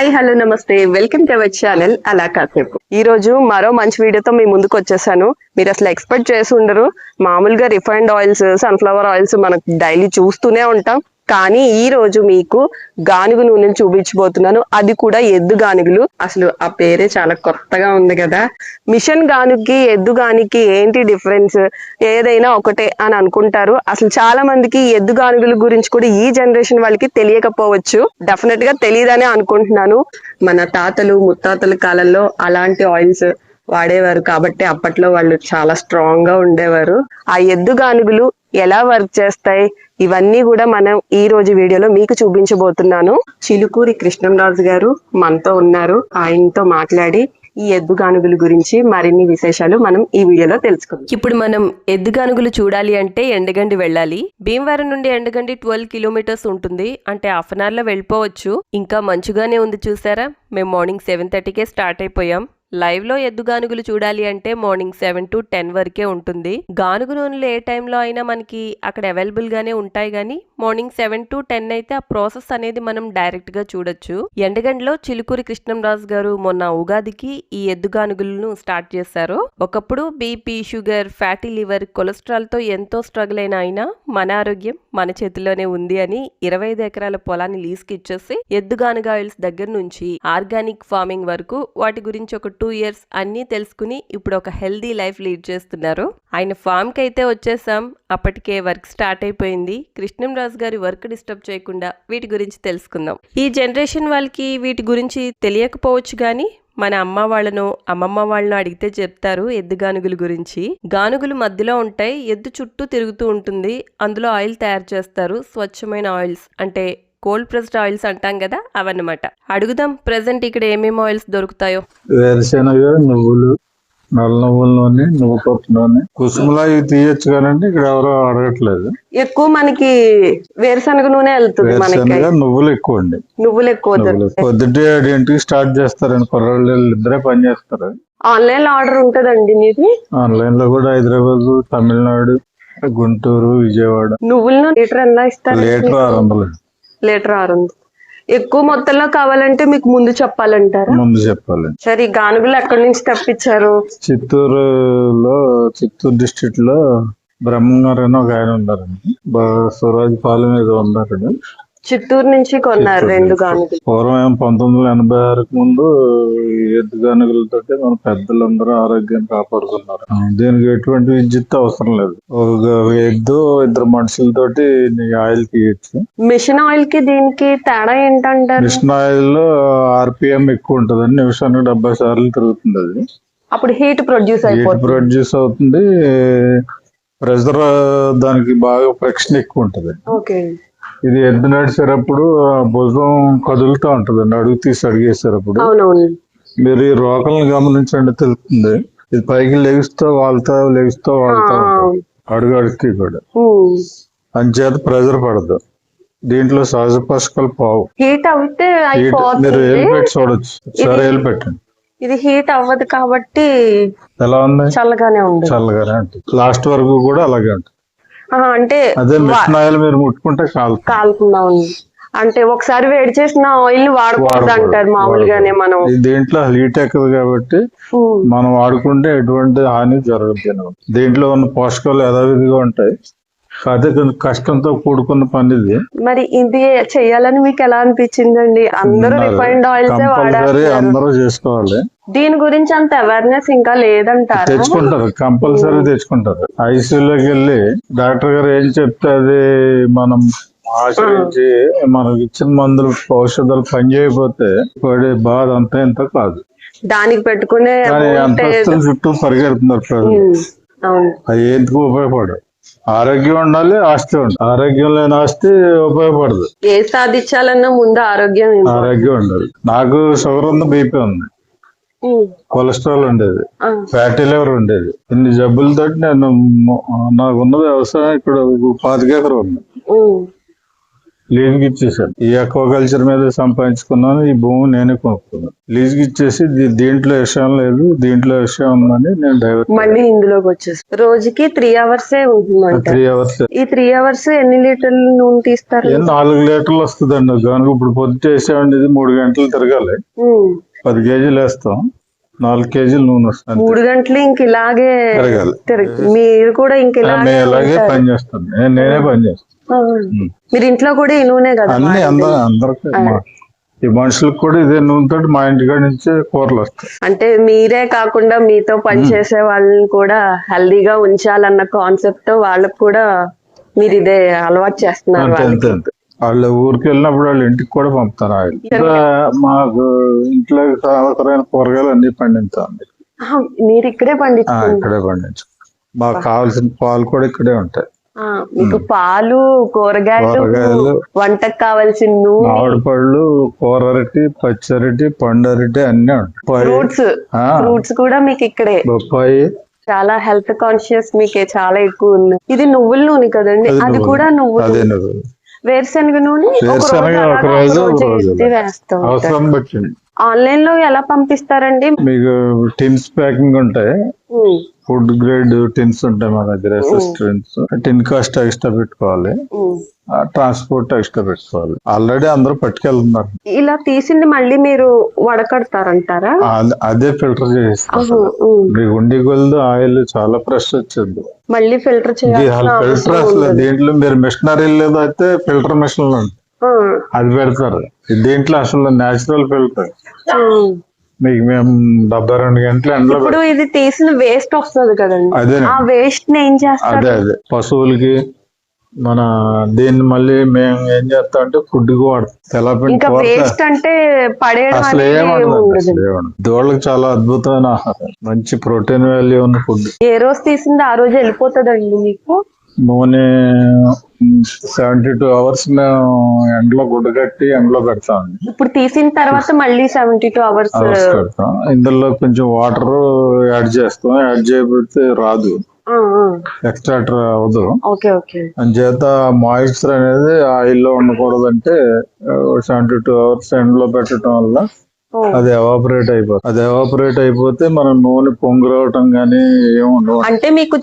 Hi hello namaste. Welcome to our channel అలా కాసేపు. ఈ రోజు మరో మంచి వీడియోతో మీ ముందుకు వచ్చేసాను. మీరు అసలు ఎక్స్పెక్ట్ చేసి ఉండరు. మామూలుగా రిఫైన్డ్ ఆయిల్స్ సన్ఫ్లవర్ ఆయిల్స్ మనకు డైలీ చూస్తూనే ఉంటాం. కానీ ఈ రోజు మీకు గానుగు నూనెలు చూపించబోతున్నాను. అది కూడా ఎద్దు గానుగులు. అసలు ఆ పేరే చాలా కొత్తగా ఉంది కదా. మిషన్ గానుకి ఎద్దు గానికి ఏంటి డిఫరెన్స్ ఏదైనా ఒకటే అని అనుకుంటారు. అసలు చాలా మందికి ఎద్దు గానుగుల గురించి కూడా ఈ జనరేషన్ వాళ్ళకి తెలియకపోవచ్చు. డెఫినెట్గా తెలియదనే అనుకుంటున్నాను. మన తాతలు ముత్తాతల కాలంలో అలాంటి ఆయిల్స్ వాడేవారు. కాబట్టి అప్పట్లో వాళ్ళు చాలా స్ట్రాంగ్గా ఉండేవారు. ఆ ఎద్దు గానుగులు ఎలా వర్క్ చేస్తాయి? ఇవన్నీ కూడా మనం ఈ రోజు వీడియోలో మీకు చూపించబోతున్నాను. చిలుకూరి కృష్ణంరాజు గారు మనతో ఉన్నారు. ఆయనతో మాట్లాడి ఈ ఎద్దు గానుగుల గురించి మరిన్ని విశేషాలు మనం ఈ వీడియోలో తెలుసుకుందాం. ఇప్పుడు మనం ఎద్దుగానుగులు చూడాలి అంటే ఎండగండి వెళ్ళాలి. భీమవరం నుండి ఎండగండి ట్వెల్వ్ కిలోమీటర్స్ ఉంటుంది. అంటే హాఫ్ అన్ అవర్లో వెళ్ళిపోవచ్చు. ఇంకా మంచుగానే ఉంది చూసారా? మేము మార్నింగ్ సెవెన్ థర్టీకే స్టార్ట్ అయిపోయాం. లైవ్లో ఎద్దు గానుగులు చూడాలి అంటే మార్నింగ్ సెవెన్ టు టెన్ వరకే ఉంటుంది. గానుగు నూనెలు ఏ టైంలో అయినా మనకి అక్కడ అవైలబుల్ గానే ఉంటాయి కానీ మార్నింగ్ సెవెన్ టు టెన్ అయితే ఆ ప్రాసెస్ అనేది మనం డైరెక్ట్గా చూడొచ్చు. ఎండగండిలో చిలుకూరి కృష్ణంరాజు గారు మొన్న ఉగాదికి ఈ ఎద్దు గానుగులను స్టార్ట్ చేశారు. ఒకప్పుడు బీపీ షుగర్ ఫ్యాటీ లివర్ కొలెస్ట్రాల్తో ఎంతో స్ట్రగుల్ అయిన ఆయన మన ఆరోగ్యం మన చేతిలోనే ఉంది అని ఇరవై ఐదు ఎకరాల పొలాన్ని లీజ్కి ఇచ్చేసి ఎద్దు గానుగాయిల్స్ దగ్గర నుంచి ఆర్గానిక్ ఫార్మింగ్ వరకు వాటి గురించి ఒక టూ ఇయర్స్ అన్నీ తెలుసుకుని ఇప్పుడు ఒక హెల్దీ లైఫ్ లీడ్ చేస్తున్నారు. ఆయన ఫామ్కి అయితే వచ్చేసాం. అప్పటికే వర్క్ స్టార్ట్ అయిపోయింది. కృష్ణంరాజు గారి వర్క్ డిస్టర్బ్ చేయకుండా వీటి గురించి తెలుసుకుందాం. ఈ జనరేషన్ వాళ్ళకి వీటి గురించి తెలియకపోవచ్చు కానీ మన అమ్మ వాళ్ళను అమ్మమ్మ వాళ్ళను అడిగితే చెప్తారు ఎద్దు గానుగుల గురించి. గానుగులు మధ్యలో ఉంటాయి. ఎద్దు చుట్టూ తిరుగుతూ ఉంటుంది. అందులో ఆయిల్ తయారు చేస్తారు. స్వచ్ఛమైన ఆయిల్స్ అంటే కోల్డ్ ప్రెస్డ్ ఆయిల్స్ అంటాం కదా అవన్నమాట. అడుగుదాం ప్రెసెంట్ ఇక్కడ ఏమేమి ఆయిల్స్ దొరుకుతాయో. వేరుశెనగ నువ్వులు నల్ల నువ్వుల నూనె నువ్వు పప్పు నూనె. కుసుమలా ఇవి తీయొచ్చు కానండి ఇక్కడ ఎవరో అడగట్లేదు. ఎక్కువ మనకి వేరుశనగ నూనె వెళ్తుంది మనకి. వేరుశెనగ నువ్వులు ఎక్కువ అండి నువ్వులు ఎక్కువ నువ్వులు. పొద్దుటే ఏడింటికి స్టార్ట్ చేస్తారండి కుర్రాళ్ళు ఇద్దరే పని చేస్తారు. ఆన్లైన్లో ఆర్డర్ ఉంటదండి నీది ఆన్లైన్లో కూడా హైదరాబాద్ తమిళనాడు గుంటూరు విజయవాడ. నువ్వులను లీటర్ ఎలా ఇస్తారు? లీటర్ ఆరు వందలు లీటర్ ఆరు వందలు ఎక్కువ మొత్తంలో కావాలంటే మీకు ముందు చెప్పాలంటారా? ముందు చెప్పాలి. సరే ఈ గానుగులు ఎక్కడి నుంచి తెప్పించారు? చిత్తూరులో చిత్తూరు డిస్ట్రిక్ట్లో బ్రహ్మంగారు అని ఒక ఆయన ఉన్నారండి. స్వరాజ్ పాలెం ఏదో ఉన్నారండి. చిత్తూరు నుంచి కొన్నారు రెండు గానుగులు. పూర్వం పంతొమ్మిది వందల ఎనభై ఆరుకు ముందు ఎద్దు గానుగులతో మన పెద్దలందరూ ఆరోగ్యాన్ని కాపాడుకున్నారు. దీనికి ఎటువంటి విద్యుత్ అవసరం లేదు. ఒక ఎద్దు ఇద్దరు మనుషులతోటి ఆయిల్ తీయచ్చు. మిషన్ ఆయిల్కి దీనికి తేడా ఏంటంటారు? మిషన్ ఆయిల్లో ఆర్పిఎం ఎక్కువ ఉంటదండి నిమిషానికి డెబ్బై సార్లు తిరుగుతుంది అది. అప్పుడు హీట్ ప్రొడ్యూస్ హీట్ అయిపోతుంది. ప్రొడ్యూస్ అవుతుంది. ప్రెషర్ దానికి బాగా ఫ్రిక్షన్ ఎక్కువ ఉంటది. ఓకే. ఇది ఎద్దు నడిచేటప్పుడు భుజం కదులుతూ ఉంటదండి అడుగు తీసి అడిగేసేటప్పుడు. అవునవును. మీరు ఈ రోకల్ని గమనించండి తెలుస్తుంది. ఇది పైకి లెగిస్తూ వాళ్తా లెగిస్తూ వాళ్తా ఉంటుంది. అడుగు అడుగుకి కూడా. అంచేత ప్రెజర్ పడదు. దీంట్లో సహజ పోషకాలు పోవు. హీట్ అవుతే మీరు ఏలు పెట్టి చూడొచ్చు. సరే ఏలు పెట్టండి ఇది హీట్ అవ్వదు కాబట్టి ఎలా ఉంది? చల్లగానే ఉంది చల్లగానే ఉంటుంది. లాస్ట్ వరకు కూడా అలాగే ఉంటుంది. అంటే అదే మిషన్ ఆయిల్ మీరు ముట్టుకుంటే కాలుతుంది. కాలుతుందా ఉంది అంటే ఒకసారి వేడి చేసిన ఆయిల్ వాడకూడదు అంటారు మామూలుగానే మనం. దీంట్లో హీట్ ఎక్కదు కాబట్టి. మనం వాడుకుంటే ఎటువంటి హాని జరగదు. దీంట్లో ఉన్న పోషకాలు యథావిధిగా ఉంటాయి. అదే కొంచెం కష్టంతో కూడుకున్న పని ఇది మరి ఇది చెయ్యాలని మీకు ఎలా అనిపించిందండి? అందరూ ఆయిల్స్ కంపల్సరీ వాడారు అందరూ చేసుకోవాలి. దీని గురించి అంత అవేర్నెస్ ఇంకా లేదంటారా? తెచ్చుకుంటారు కంపల్సరీ తెచ్చుకుంటారు. ఐసీయూలోకి వెళ్ళి డాక్టర్ గారు ఏం చెప్తే అది మనం ఆచరించి మనకి ఇచ్చిన మందులు ఔషధాలు పనిచేయకపోతే పడే బాధ అంతా ఇంత కాదు. దానికి పెట్టుకునే అంతస్తుల చుట్టూ పరిగెడుతున్నారు ప్రజలు. అది ఎందుకు ఉపయోగపడదు? ఆరోగ్యం ఉండాలి ఆస్తి ఉండాలి. ఆరోగ్యం లేని ఆస్తి ఉపయోగపడదు. ఏ సాధించాలన్నా ముందు ఆరోగ్యం. ఆరోగ్యం ఉండాలి. నాకు షుగర్ ఉంది బీపీ ఉంది. కొలెస్ట్రాల్ ఉండేది. ఫ్యాటీ లివర్ ఉండేది. ఇన్ని జబ్బులతోటి నేను మొ- నాకు ఉన్నది వ్యవసాయం ఇక్కడ పాతికేకరం ఉంది. లీజుకి ఇచ్చేసాను ఈ అక్వాకల్చర్ మీద సంపాదించుకున్నాను. ఈ భూమి నేనే కొనుక్కున్నాను. లీజుకి ఇచ్చేసి దీంట్లో విషయం లేదు. దీంట్లో విషయం ఉందని నేను డైవర్ట్ మళ్ళీ ఇందులోకి వచ్చేసి రోజుకి త్రీ అవర్స్ త్రీ అవర్స్. ఈ త్రీ అవర్స్ ఎన్ని లీటర్ల నూనె తీస్తారు? నాలుగు లీటర్లు వస్తుందండి. కనుక ఇప్పుడు పొద్దు చేసామండి ఇది మూడు గంటలు తిరగాలి. పది కేజీలు వేస్తాం నాలుగు కేజీలు నూనె వస్తుంది అంతే. మూడు గంటలు ఇంక ఇలాగే మీరు కూడా ఇంక ఇలాగే. పని చేస్తాం నేను పని చేస్తాను. మీరు ఇంట్లో కూడా ఈ నూనె కదా అన్ని? అందరూ అందరికి ఈ మనుషులకు కూడా ఇదే నూనెతో మా ఇంటికాడ నుంచే కూరలు వస్తాయి అంటే మీరే కాకుండా మీతో పనిచేసే వాళ్ళని కూడా హెల్దీగా ఉంచాలన్న కాన్సెప్ట్తో వాళ్ళకు కూడా మీరు ఇదే అలవాటు చేస్తున్నారు. అంతే అంతే వాళ్ళు ఊరికి వెళ్ళినప్పుడు వాళ్ళు ఇంటికి కూడా పంపుతారు ఆయిల్. ఇంకా మాకు ఇంట్లో అవసరమైన కూరగాయలు అన్ని పండించాలి ఆహా, మీరు ఇక్కడే పండించుకుంటారు. ఇక్కడే పండించు మాకు కావాల్సిన పాలు కూడా ఇక్కడే ఉంటాయి. మీకు పాలు కూరగాయలు వంటకు కావాల్సిన నూనె. మామిడి పళ్ళు కూర అరటి పచ్చి అరటి పండు అరటి అన్ని ఉంటాయి ఫ్రూట్స్ ఫ్రూట్స్ కూడా మీకు ఇక్కడే. బొప్పాయి చాలా హెల్త్ కాన్షియస్ మీకే చాలా ఎక్కువ ఉంది ఇది నువ్వుల నూనె కదండి. అది. కూడా నువ్వు వేరుశనగ నూనె ఒక రోజు అవసరం బట్టి ఆన్లైన్లో ఎలా పంపిస్తారండి? మీకు టిన్స్ ప్యాకింగ్ ఉంటాయి. ఫుడ్ గ్రేడ్ టిన్స్ ఉంటాయి మా దగ్గర టిన్స్. టిన్ కాస్ట్ ఎక్స్ట్రా పెట్టుకోవాలి. ట్రాన్స్పోర్ట్ ఎక్స్ట్రా పెట్టుకోవాలి. ఆల్రెడీ అందరూ పట్టుకెళ్తున్నారు. ఇలా తీసింది మళ్ళీ మీరు వడకడతారంటారా? అదే ఫిల్టర్ చేస్తారు ఉండి కొలది ఆయిల్ చాలా ఫ్రెష్ వచ్చింది. మళ్ళీ ఫిల్టర్ చేయాల్సిన ఫిల్టర్ అసలు. దీంట్లో మీరు మిషనరీ లేదు అయితే ఫిల్టర్ మిషన్ అది పెడతారు. దీంట్లో అసలు నేచురల్ ఫిల్టర్. మీకు మేము డెబ్బై రెండు గంటలు ఎండలో ఇప్పుడు ఇది తీసిన వేస్ట్ వస్తుంది కదండి. అదే ఆ వేస్ట్ని ఏం చేస్తారు? అదే అదే. పశువులకి మన దీన్ని మళ్ళీ మేము ఏం చేస్తాం అంటే ఫుడ్ వాడతాం. తెల్లపిండి ఇంకా వేస్ట్ అంటే పడేయడం అసలు అనేది ఉండదు దోళ్ళకి చాలా అద్భుతమైన ఆహారం. మంచి ప్రోటీన్ వాల్యూ ఉన్న ఫుడ్ ఏ రోజు తీసింది ఆ రోజు వెళ్ళిపోతుందండి మీకు? నూనె సెవెంటీ టూ అవర్స్ మేము ఎండలో గుడ్డ కట్టి ఎండలో పెడతామండి ఇప్పుడు తీసిన తర్వాత మళ్ళీ సెవెంటీ టూ అవర్స్ పెడతాం ఇందులో కొంచెం వాటర్ యాడ్ చేస్తాం. యాడ్ చేయకపోతే రాదు. ఎక్స్ట్రాక్టర్ అవ్వదు. Okay okay. అంచేత మాయిశ్చర్ అనేది ఆయిల్లో ఉండకూడదంటే సెవెంటీ టూ అవర్స్ ఎండలో పెట్టడం వల్ల అది ఎవాపరేట్ అయిపోతుంది. అది ఎవాపరేట్ అయిపోతే మనం నూనె పొంగు రావటం కానీ ఏముండవు అంటే మీకు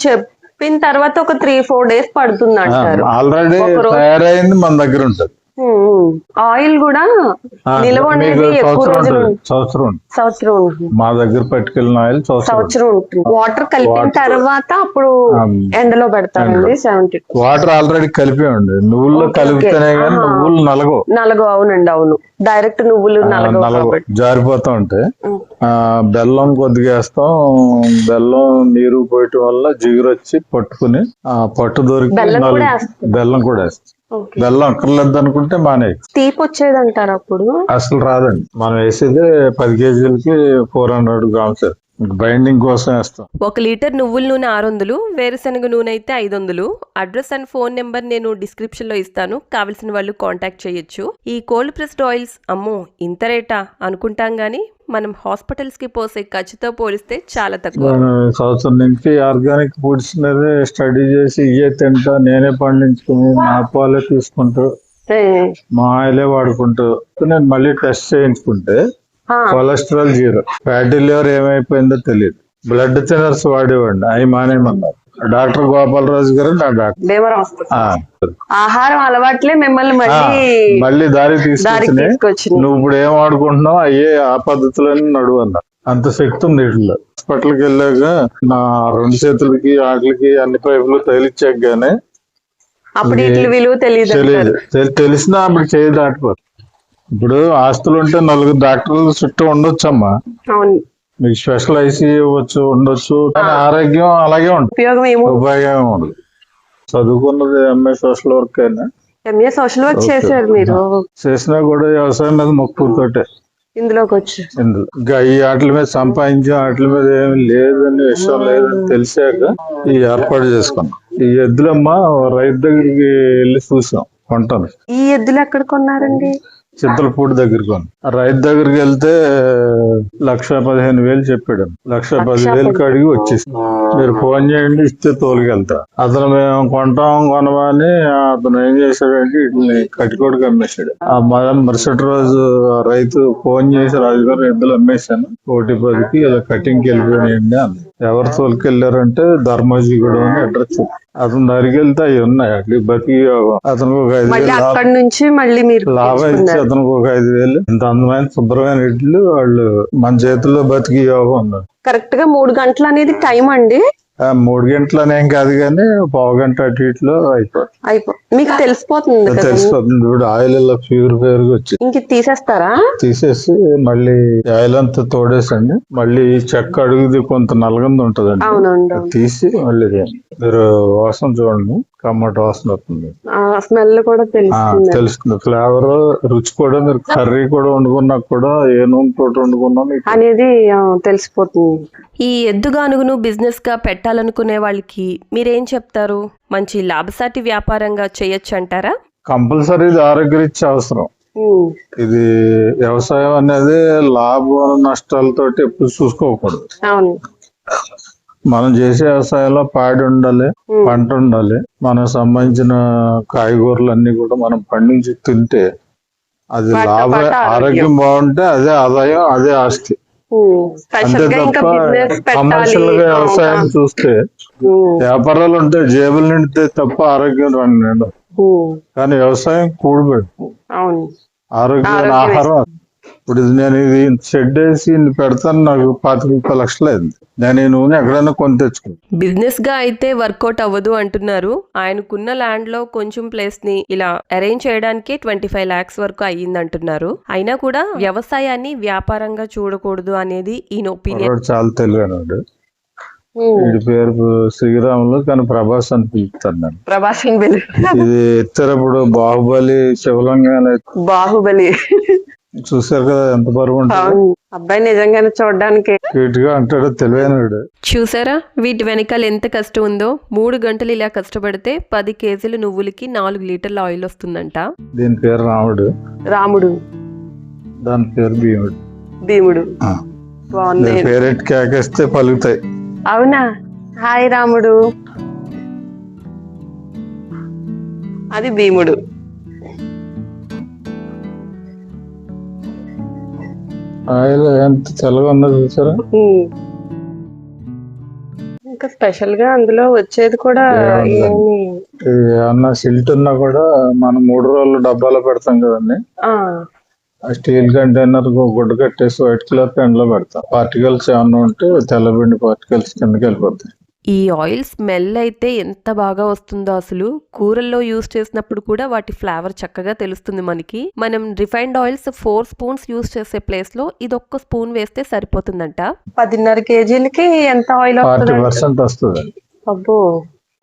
చెప్పిన తర్వాత ఒక త్రీ ఫోర్ డేస్ పడుతుంది అంటారు ఆల్రెడీ తయారైంది మన దగ్గర ఉంటుంది. ఆయిల్ కూడా నిల్వ మీకు అనేది ఎక్కువ సంవత్సరం రోజులు సంవత్సరం మా దగ్గర పట్టుకెళ్ళిన ఆయిల్ సంవత్సరం వాటర్ కలిపిన. తర్వాత అప్పుడు ఎండలో పెడతారండి సెవెంటీ వాటర్ ఆల్రెడీ కలిపి ఉండి. నువ్వుల్లో కలిపితేనే. కానీ. నువ్వులు నలగవు. నలుగు అవునండి అవును. డైరెక్ట్ నువ్వులు నలుగు నలగవు జారిపోతా ఉంటాయి బెల్లం కొద్దిగా వేస్తాం. బెల్లం నీరు పోయటం వల్ల జిగురు వచ్చి పట్టుకుని ఆ పట్టు దొరికి బెల్లం కూడా వేస్తారు. బెల్లం కూడా వేస్తాం. బెల్లం అక్కర్లేదు అనుకుంటే మానే తీపి వచ్చేది అంటారు అప్పుడు? అసలు రాదండి. మనం వేసేది పది కేజీలకి ఫోర్ హండ్రెడ్ గ్రామ్స్. బైండింగ్ కోసం వేస్తాం. ఒక లీటర్ నువ్వుల నూనె ఆరు వందలు వేరుశనగ నూనె అయితే ఐదు వందలు అడ్రస్ అండ్ ఫోన్ నెంబర్ నేను డిస్క్రిప్షన్లో ఇస్తాను. కావలసిన వాళ్ళు కాంటాక్ట్ చేయొచ్చు. ఈ కోల్డ్ ప్రెస్డ్ ఆయిల్స్ అమ్మో ఇంత రేటా? అనుకుంటాం కానీ మనం హాస్పిటల్స్కి పోసే ఖర్చుతో పోలిస్తే చాలా తక్కువ. నేను సంవత్సరం నుంచి ఆర్గానిక్ ఫుడ్స్ స్టడీ చేసి ఇవే తింటా నేనే పండించుకుని నా పాలే తీసుకుంటూ మా ఆయిలే వాడుకుంటూ నేను మళ్ళీ టెస్ట్ చేయించుకుంటే కొలెస్ట్రాల్ జీరో. ఫ్యాటీ లివర్ ఏమైపోయిందో తెలియదు బ్లడ్ థినర్స్ వాడేవాడిని. అవి మానేమన్నారు డాక్టర్ గోపాలరాజు గారు నా డాక్టర్. ఆహారం అలవాట్లే మిమ్మల్ని మళ్ళీ మళ్ళీ దారి తీసుకొచ్చి నువ్వు ఇప్పుడు ఏం వాడుకుంటున్నావు అయ్యే ఆ పద్ధతిలోనే నడువు అన్నారు. అంత శక్తి ఉంది వీటిలో హాస్పిటల్కి వెళ్ళాక నా రెండు చేతులకి ఆటలకి అన్ని పైపులు తగిలిచ్చాక గానీ తెలియదు తెలిసినా అప్పుడు చేయి దాటిపోదు ఇప్పుడు ఆస్తులు ఉంటే నలుగురు డాక్టర్లు చుట్టూ ఉండొచ్చమ్మా. అవును. మీకు స్పెషల్ ఐసీ ఇవ్వచ్చు ఉండొచ్చు కానీ ఆరోగ్యం అలాగే ఉంటుంది. ఉపయోగం ఏమో. ఉపయోగం ఉండదు. చదువుకున్నది ఎంఏ సోషల్ వర్క్ అయినా ఎంఏ సోషల్ వర్క్ చేశారు మీరు. చేసినా కూడా వ్యవసాయం మీద మొక్కుతోటే. ఇందులోకి వచ్చి. ఇందులో ఇంకా ఈ వాటి మీద సంపాదించి వాటి మీద ఏమి లేదని విషయం లేదని తెలిసాక ఈ ఏర్పాటు చేసుకున్నాం. ఈ ఎద్దులమ్మ రైతు దగ్గరికి వెళ్ళి చూసాం కొంటాను ఈ ఎద్దులు ఎక్కడ కొన్నారండి? చింతలపూడి దగ్గరికి రైతు దగ్గరికి వెళ్తే లక్ష పదిహేను వేలు చెప్పాడు. లక్ష పదివేలకి అడిగి వచ్చేసి. మీరు ఫోన్ చేయండి ఇస్తే తోలుకెళ్తా అతను మేము కొంటాం కొనమని అతను ఏం చేశాడంటే వీటిని కట్టుకోడికి అమ్మేశాడు ఆ మళ్ళీ మరుసటి రోజు ఆ రైతు ఫోన్ చేసి రాజుగారు ఎద్దులు అమ్మేశాను. కోటి పదికి ఇలా కటింగ్కి వెళ్ళిపోయాయండి అని ఎవరు తోలుకెళ్ళారంటే ధర్మాజీగూడెం అని అడ్రస్. అతను దగ్గరికి వెళ్తే అవి ఉన్నాయి. అట్లా బతికి అతనికి ఒక ఐదు మళ్ళీ వేలు అక్కడి నుంచి మళ్ళీ మీరు లాభం ఇచ్చి. అతనికి ఒక ఐదు వేలు. ఇంత అందమైన శుభ్రమైన ఇడ్లు వాళ్ళు మన చేతుల్లో బతికి యోగం ఉంది కరెక్ట్గా మూడు గంటలు అనేది టైం అండి. మూడు గంటలనేం కాదు కానీ పావు గంట అటు ఇట్లో అయిపోతుంది. అయిపో మీకు తెలిసిపోతుంది కదా తెలిసిపోతుంది. ఇప్పుడు ఆయిల్ ఇలా ప్యూరిఫైర్గా వచ్చి ఇంక తీసేస్తారా? తీసేసి మళ్ళీ ఆయిల్ అంతా తోడేసండి. మళ్ళీ చెక్క అడుగుది కొంత నలగంది ఉంటదండి. అవునండి తీసి మళ్ళీ. మీరు వాసన చూడండి. కమ్మటి వాసన వస్తుంది. ఆ స్మెల్ కూడా తెలుస్తుంది. తెలుస్తుంది. ఫ్లేవర్ రుచి కూడా మీరు కర్రీ కూడా వండుకున్నా కూడా ఏ నూనె తోటి వండుకున్నా అనేది తెలిసిపోతుంది. ఈ ఎద్దుగానుగును బిజినెస్గా పెట్టాలనుకునే వాళ్ళకి మీరేం చెప్తారు? మంచి లాభసాటి వ్యాపారంగా చేయొచ్చు అంటారా? కంపల్సరీ ఇది ఆరోగ్యరీత్యా అవసరం. ఇది వ్యవసాయం అనేది లాభ నష్టాలతోటి ఎప్పుడు చూసుకోకూడదు. అవును. మనం చేసే వ్యవసాయంలో పాడి ఉండాలి పంట ఉండాలి. మనకు సంబంధించిన కాయగూరలు అన్ని కూడా మనం పండించి తింటే అది లాభ ఆరోగ్యం. బాగుంటే అదే ఆదాయం అదే ఆస్తి. అంతే తప్ప కమర్షియల్గా వ్యవసాయం చూస్తే వ్యాపారాలు ఉంటే జేబులు నిండితే తప్ప ఆరోగ్యం రండి కానీ వ్యవసాయం కూడిపెట్టు అవును. ఆరోగ్యమైన ఆరోగ్యం ఆహారం. ఇప్పుడు ఇది నేను ఇది షెడ్ వేసి ఇన్ని పెడతాను నాకు పాతిక ముప్పై లక్షలు అయింది. నేను ఈ నూనె ఎక్కడైనా కొని తెచ్చుకుంటాను బిజినెస్గా అయితే వర్కౌట్ అవ్వదు అంటున్నారు. ఆయనకున్న ల్యాండ్లో కొంచెం ప్లేస్ని ఇలా అరేంజ్ చేయడానికి ట్వంటీ ఫైవ్ లాక్స్ వరకు అయ్యింది అంటున్నారు అయినా కూడా వ్యవసాయాన్ని వ్యాపారంగా చూడకూడదు అనేది ఈయన ఒపీనియన్ చాలా తెలివైనవాడు. ఉమ్, వీడి పేరు శ్రీరాములు కానీ ప్రభాస్ అని పిలుస్తాను నేను. ప్రభాసం ఇది ఎత్తేటప్పుడు బాహుబలి శివలింగాన్ని బాహుబలి. చూసారు కదా ఎంత బరువు అబ్బాయి నిజంగానే చూడడానికి. క్యూట్గా అంటాడు తెలివైనవాడు చూసారా? వీటి వెనకాల ఎంత కష్టం ఉందో? మూడు గంటలు ఇలా కష్టపడితే పది కేజీల నువ్వులకి నాలుగు లీటర్ల ఆయిల్ వస్తుందంట. దీని పేరు రాముడు. రాముడు. దాని పేరు భీముడు. భీముడు. ఆ. బాగుంది. దీని పేరెట్ కేకేస్తే పలుకుతాయి. అవునా? హాయ్ రాముడు. అది భీముడు. ఆయిల్ ఎంత తెల్లగా ఉన్నది చూసారా. ఇంకా స్పెషల్గా అందులో వచ్చేది కూడా ఏమన్నా సిల్ట్ ఉన్నా కూడా మనం మూడు రోజులు డబ్బాలో పెడతాం కదండి. స్టీల్ కంటైనర్ గుడ్డ కట్టేసి వైట్ క్లాత్ ఎండలో పెడతాం. పార్టికల్స్ ఏమన్నా ఉంటే తెల్లబిండి పార్టికల్స్ కిందకి వెళ్ళిపోతాయి. ఈ ఆయిల్ స్మెల్ అయితే ఎంత బాగా వస్తుందో అసలు కూరల్లో యూస్ చేసినప్పుడు కూడా వాటి ఫ్లేవర్ చక్కగా తెలుస్తుంది మనకి. మనం refined oils four spoons use చేసే ప్లేస్లో ఇది ఒక్క స్పూన్ వేస్తే సరిపోతుందంట. పదిన్నర కేజీలకి ఎంత ఆయిల్ వస్తుంది. అబ్బో!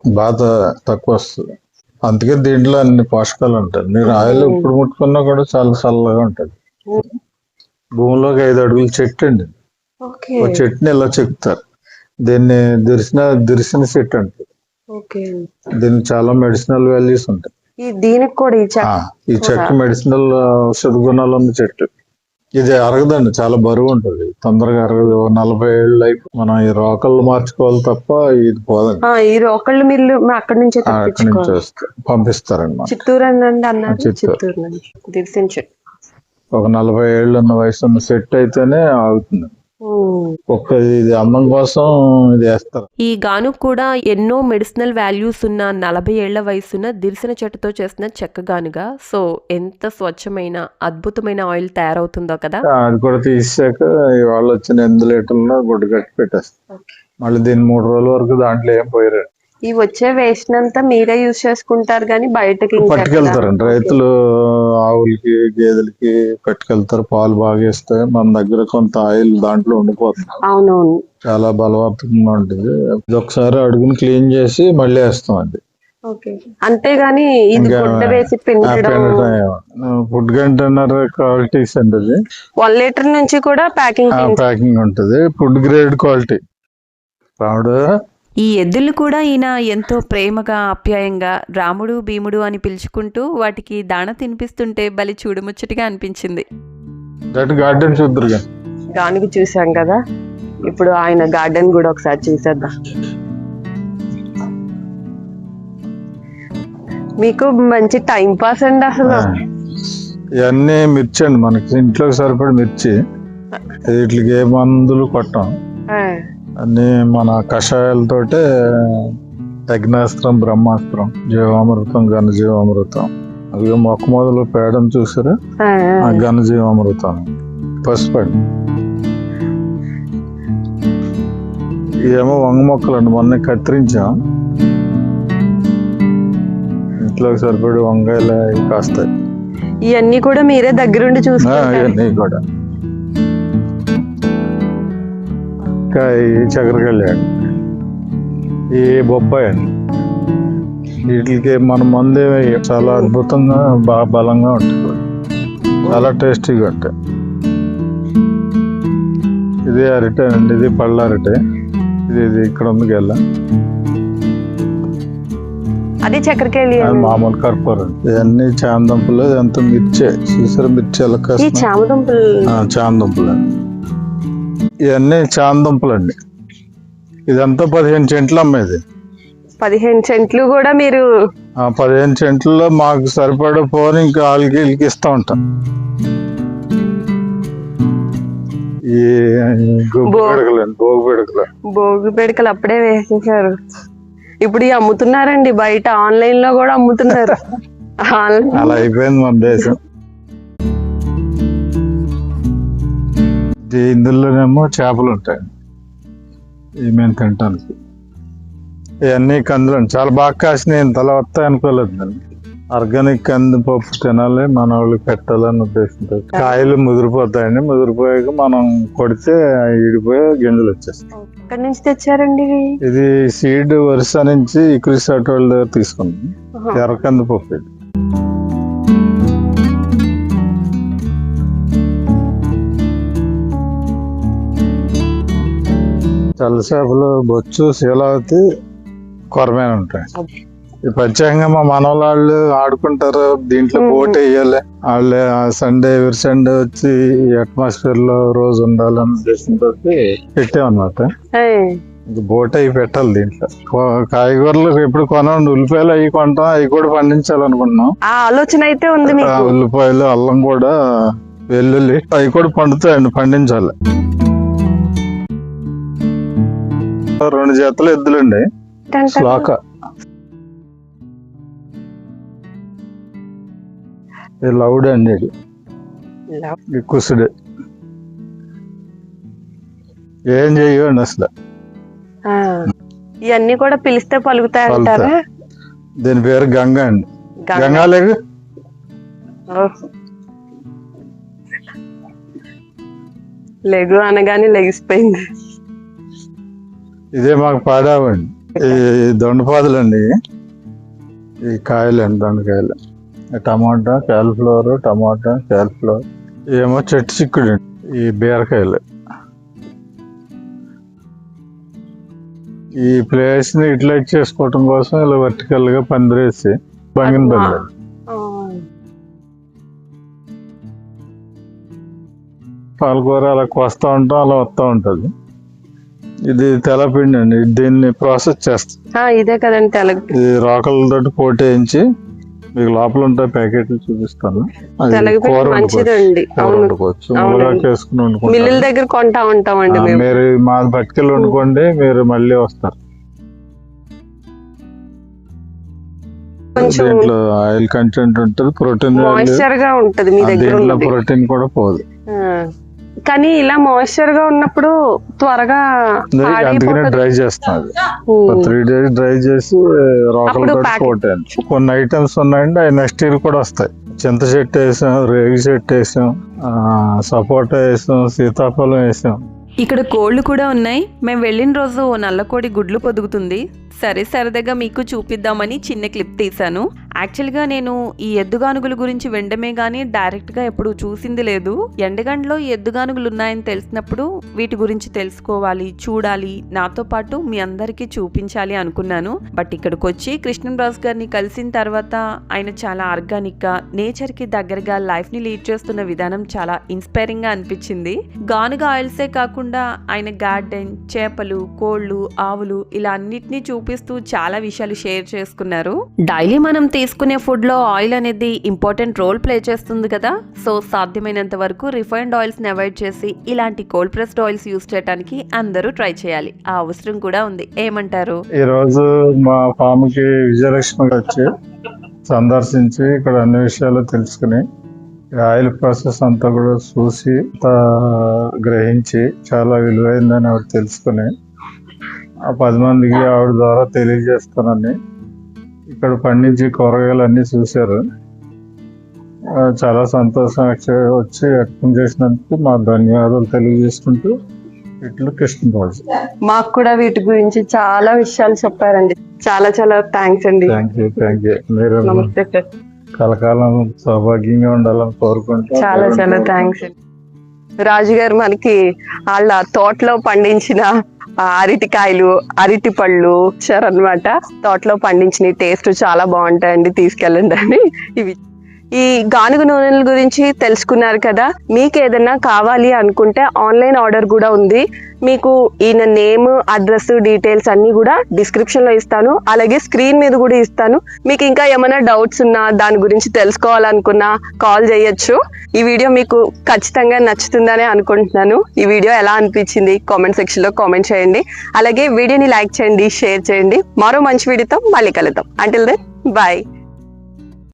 బాగా తక్కువ వస్తుంది. అందుకే దీంట్లో అన్ని పోషకాలు ఉంటాయి. మీరు ఆయిల్ ఇప్పుడు ముట్టుకున్నా కూడా చాలా చల్లగా ఉంటుంది. భూమిలోకి ఐదు అడుగుల చెట్టు అండి. చెట్టుని ఇలా చెక్కుతారు? దీన్ని దిరిసిన దిరిసిన చెట్టు అంటారు. ఓకే దీనికి చాలా మెడిసినల్ వాల్యూస్ ఉంటాయి. ఈ దీనికి కూడా ఈ చెట్టు మెడిసినల్ ఔషధ గుణాలు ఉన్న చెట్టు. ఇది అరగదండి చాలా బరువు ఉంటుంది. తొందరగా అరగదు. నలభై ఏళ్ళు లైఫ్ మనం ఈ రోకళ్ళు మార్చుకోవాలి తప్ప ఇది పోదండి. ఈ రోకళ్ళ మిల్లు మా అక్కడి నుంచే అక్కడి నుంచి పంపిస్తారండి చిత్తూరు అన్నారు. చిత్తూరు. ఒక నలభై ఏళ్ళు ఉన్న వయసు ఉన్న సెట్ అయితేనే ఆగుతుంది. ఒక్క ఇది అందం కోసం ఇది వేస్తారు. ఈ గానుకు కూడా ఎన్నో మెడిసినల్ వాల్యూస్ ఉన్న నలభై ఏళ్ళ వయసున్న దిరిసిన చెట్టుతో చేసిన చెక్క గానుగా. సో ఎంత స్వచ్ఛమైన అద్భుతమైన ఆయిల్ తయారవుతుందో కదా. అది కూడా తీసాక ఇవాళ వచ్చిన ఎనిమిది లీటర్లో గుడ్డు కట్టి పెట్టేస్తారు. మళ్ళీ దీన్ని మూడు రోజుల వరకు దాంట్లో ఏం పోయారు ఈ వచ్చే వేస్ట్ అంతా మీరే యూజ్ చేసుకుంటారు కానీ బయటకి? పట్టుకెళ్తారండి రైతులు ఆవులకి గేదెలకి పట్టుకెళ్తారు. పాలు బాగా ఇస్తాయి మన దగ్గర కొంత ఆయిల్ దాంట్లో ఉండిపోతుంది. అవునవును. చాలా బలవంతంగా ఉంటుంది. ఇది ఒకసారి అడుగుని క్లీన్ చేసి మళ్ళీ వేస్తాం ఓకే. అంతేగాని ఇది గుడ్డ వేసి ఫుడ్ కంటైనర్ క్వాలిటీస్ అండి వన్ లీటర్ నుంచి కూడా ప్యాకింగ్ ప్యాకింగ్ ఉంటుంది. Food grade quality. రాముడు ఈ ఎద్దులు కూడా ఈయన ఎంతో ప్రేమగా ఆప్యాయంగా రాముడు భీముడు అని పిలుచుకుంటూ వాటికి దాణ తినిపిస్తుంటే బలి చూడముచ్చటిగా అనిపించింది. గార్డెన్ చూద్దరు కానీ గానుగు చూసాం కదా. ఇప్పుడు ఆయన గార్డెన్ కూడా ఒకసారి చూసేద్దాం. మీకు మంచి టైం పాస్ అండి అసలు. ఇవన్నీ మిర్చి అండి మనకి. ఇంట్లోకి సరిపడి మిర్చి. వీటికి ఏ మందులు కొట్టాం. అన్ని మన కషాయాలతోటే యజ్ఞాస్త్రం బ్రహ్మాస్త్రం జీవామృతం ఘనజీవామృతం. అవి మొక్క మొదలు పేడను చూసారా? ఆ, ఘనజీవామృతం. పసుపు అండి ఇవేమో వంగ మొక్కలు అండి మొన్న కత్తిరించాం. ఇంట్లోకి సరిపడి వంకాయలు కాస్తాయి. ఇవన్నీ కూడా మీరే దగ్గరుండి ఆ, చూసుకుంటారు ఇవన్నీ కూడా. ఇంకా ఈ చక్కెరకాయలు అండి ఈ బొప్పాయి అండి. వీటికి మన మందు. చాలా అద్భుతంగా బాగా బలంగా ఉంటుంది. చాలా టేస్టీగా ఉంటాయి. ఇది అరటే అండి ఇది పళ్ళ అరటే. ఇది ఇది ఇక్కడ ఉంది గెల్ల. అది మామూలు కర్పూరం. ఇవన్నీ చాందంపులు ఇదంతా మిర్చి. చూసారా మిర్చి ఎలా? చామదుంపలు. ఆ, చాందుంపలు అండి. ఇవన్నీ చాందుంపలు అండి ఇదంతా పదిహేను చెంట్లు అమ్మేది. పదిహేను సెంట్లు కూడా మీరు ఆ పదిహేను చెంట్లలో మాకు సరిపడే పోని ఇంకా వాళ్ళకి వీళ్ళకి ఇస్తూ ఉంటాం. ఈ భోగి పిడకలు అప్పుడే వేసేసారు ఇప్పుడు ఇవి అమ్ముతున్నారండి బయట ఆన్లైన్లో కూడా అమ్ముతున్నారు. అలా అయిపోయింది మన దేశం. ఇది ఇందులోనేమో చేపలు ఉంటాయి. మేము తినటానికి. ఇవన్నీ కందులు. చాలా బాగా కాసినాయి. ఇంతలా వస్తాయి అనుకోలేదు నేను. ఆర్గానిక్ కందిపప్పు తినాలి. మన వాళ్ళకి పెట్టాలని ఉద్దేశంతో. కాయలు ముదిరిపోతాయండి. ముదిరిపోయాక మనం కొడితే ఈడిపోయి గింజలు వచ్చేస్తాయి. ఎక్కడి నుంచి తెచ్చారండి? ఇది సీడ్ వరుస నుంచి ఇక్రిస్ వాళ్ళ దగ్గర తీసుకున్నాం. ఎర్ర కందిపప్పు ఇది. తెల్ల చేపలు బొచ్చు శీలావతి కొరమైన ఉంటాయి. ఈ ప్రత్యేకంగా మా మనవాళ్ళు ఆడుకుంటారు దీంట్లో. బోట్ వేయాలి. వాళ్ళు సండే ఎవరి సండే వచ్చి అట్మాస్ఫియర్లో రోజు ఉండాలని ఉద్దేశంతో పెట్టామన్నమాట. బోట్ అవి పెట్టాలి దీంట్లో. కాయగూరలు ఎప్పుడు కొనండి ఉల్లిపాయలు అవి కొంటాం అవి కూడా పండించాలనుకుంటున్నాం ఆ ఆలోచన అయితే ఉంది ఉల్లిపాయలు అల్లం కూడా వెల్లుల్లి అవి కూడా పండుతాయండి పండించాలి. రెండు జతలు ఎద్దులండి? శ్లోక. ఇది లౌడ్ అండి ఇది. కుసుడు. ఏం చెయ్యండి అసలు? ఆ, ఇవన్నీ కూడా పిలిస్తే పలుకుతాయి అంటారా దీని పేరు గంగ అండి. గంగ. ఓ. లెగు అనగానే లెగిసిపోయింది. ఇదే మాకు పాడావండి ఈ దొండపాదులు అండి ఈ కాయలు అండి దొండకాయలు టమాటా క్యాలిఫ్లవర్ టమాటా క్యాలిఫ్లవర్. ఏమో చెట్టు చిక్కుడు అండి ఈ బీరకాయలు. ఈ ప్లేస్ని యూటిలైజ్ చేసుకోవటం కోసం ఇలా వర్టికల్గా పందిరేసి బంగిన ఆ, పాలకూర అలా కోస్తా ఉంటాం అలా వస్తూ ఉంటది. ఇది తెల్లపిండి అండి. దీన్ని ప్రాసెస్ చేస్తాం ఇదే కదండి తెలగ ఇది రోకలతోటి పోటేయించి మీకు లోపల ఉంటాయి ప్యాకెట్లు చూపిస్తాను. మిల్లుల దగ్గర కొంటా ఉంటామండి మీరు మా పట్టుకెళ్ళి వండుకోండి మీరు మళ్ళీ వస్తారు. దీంట్లో ఆయిల్ కంటెంట్ ఉంటుంది ప్రోటీన్ ప్రోటీన్ కూడా పోదు. కానీ ఇలా మాయిశ్చర్గా ఉన్నప్పుడు త్వరగా అందుకనే. డ్రై చేస్తాం అది ఉమ్. త్రీ డేస్ డ్రై చేసి కొన్ని ఐటమ్స్ ఉన్నాయండి అవి నెక్స్ట్ ఇయర్ కూడా వస్తాయి. చింత చెట్టు వేసాం రేగి చెట్టు వేసాం ఆ, సపోటా వేసాం సీతాఫలం వేసాం. ఇక్కడ కోళ్ళు కూడా ఉన్నాయి. మేము వెళ్ళిన రోజు నల్లకోడి గుడ్లు పొదుగుతుంది. సరే సరదాగా మీకు చూపిద్దామని చిన్న క్లిప్ తీశాను. యాక్చువల్గా నేను ఈ ఎద్దుగానుగుల గురించి వినడమే కానీ డైరెక్ట్గా ఎప్పుడు చూసింది లేదు. ఎండగండ్లో ఈ ఎద్దుగానుగులు ఉన్నాయని తెలిసినప్పుడు వీటి గురించి తెలుసుకోవాలి చూడాలి నాతో పాటు మీ అందరికీ చూపించాలి అనుకున్నాను. బట్ ఇక్కడికి వచ్చి కృష్ణరాజు గారిని కలిసిన తర్వాత ఆయన చాలా ఆర్గానిక్గా నేచర్కి దగ్గరగా లైఫ్ని లీడ్ చేస్తున్న విధానం చాలా ఇన్స్పైరింగ్గా అనిపించింది. గానుగ ఆయిల్సే కాకుండా ఆయన గార్డెన్ చేపలు కోళ్ళు ఆవులు ఇలా అన్నిటినీ చూపిస్తూ చాలా విషయాలు షేర్ చేసుకున్నారు. డైలీ మనం తీసుకునే ఫుడ్లో ఆయిల్ అనేది ఇంపార్టెంట్ రోల్ ప్లే చేస్తుంది కదా. సో సాధ్యమైనంత వరకు రిఫైన్డ్ ఆయిల్స్ని అవాయిడ్ చేసి ఇలాంటి కోల్డ్ ప్రెస్డ్ ఆయిల్స్ యూస్ చేయడానికి అందరూ ట్రై చేయాలి. ఆ అవసరం కూడా ఉంది. ఏమంటారు? ఈ రోజు మా ఫామ్కి విజయలక్ష్మి వచ్చి సందర్శించి ఇక్కడ అన్ని విషయాలు తెలుసుకుని ఆయిల్ ప్రాసెస్ అంతా కూడా చూసి గ్రహించి చాలా విలువైందని ఆవిడ తెలుసుకుని ఆ పది మందికి ఆవిడ ద్వారా తెలియజేస్తానని ఇక్కడ పండించి కూరగాయలు అన్ని చూశారు. చాలా సంతోషం వచ్చి- వ్యక్తం చేసినందుకు మా ధన్యవాదాలు తెలియజేసుకుంటూ ఇట్లు కృష్ణరాజు మాకు కూడా వీటి గురించి చాలా విషయాలు చెప్పారండి. చాలా చాలా థ్యాంక్స్ అండి. థ్యాంక్ యూ మీరు నమస్తే కలకాలం సౌభాగ్యంగా ఉండాలని కోరుకుంటూ చాలా చాలా థ్యాంక్స్ రాజు గారు మనకి వాళ్ళ తోటలో పండించిన అరటికాయలు అరటి పళ్ళు ఇచ్చారనమాట తోటలో పండించిన టేస్ట్ చాలా బాగుంటాయండి తీసుకెళ్ళండి అని. ఇవి ఈ గానుగ నూనెల గురించి తెలుసుకున్నారు కదా. మీకు ఏదైనా కావాలి అనుకుంటే ఆన్లైన్ ఆర్డర్ కూడా ఉంది. మీకు ఈయన నేమ్ అడ్రస్ డీటెయిల్స్ అన్ని కూడా డిస్క్రిప్షన్లో ఇస్తాను. అలాగే స్క్రీన్ మీద కూడా ఇస్తాను. మీకు ఇంకా ఏమైనా డౌట్స్ ఉన్నా దాని గురించి తెలుసుకోవాలనుకున్నా కాల్ చేయొచ్చు. ఈ వీడియో మీకు ఖచ్చితంగా నచ్చుతుందని అనుకుంటున్నాను. ఈ వీడియో ఎలా అనిపించింది? కామెంట్ సెక్షన్లో కామెంట్ చేయండి. అలాగే వీడియోని లైక్ చేయండి షేర్ చేయండి. మరో మంచి వీడియోతో మళ్ళీ కలుద్దాం. Until then bye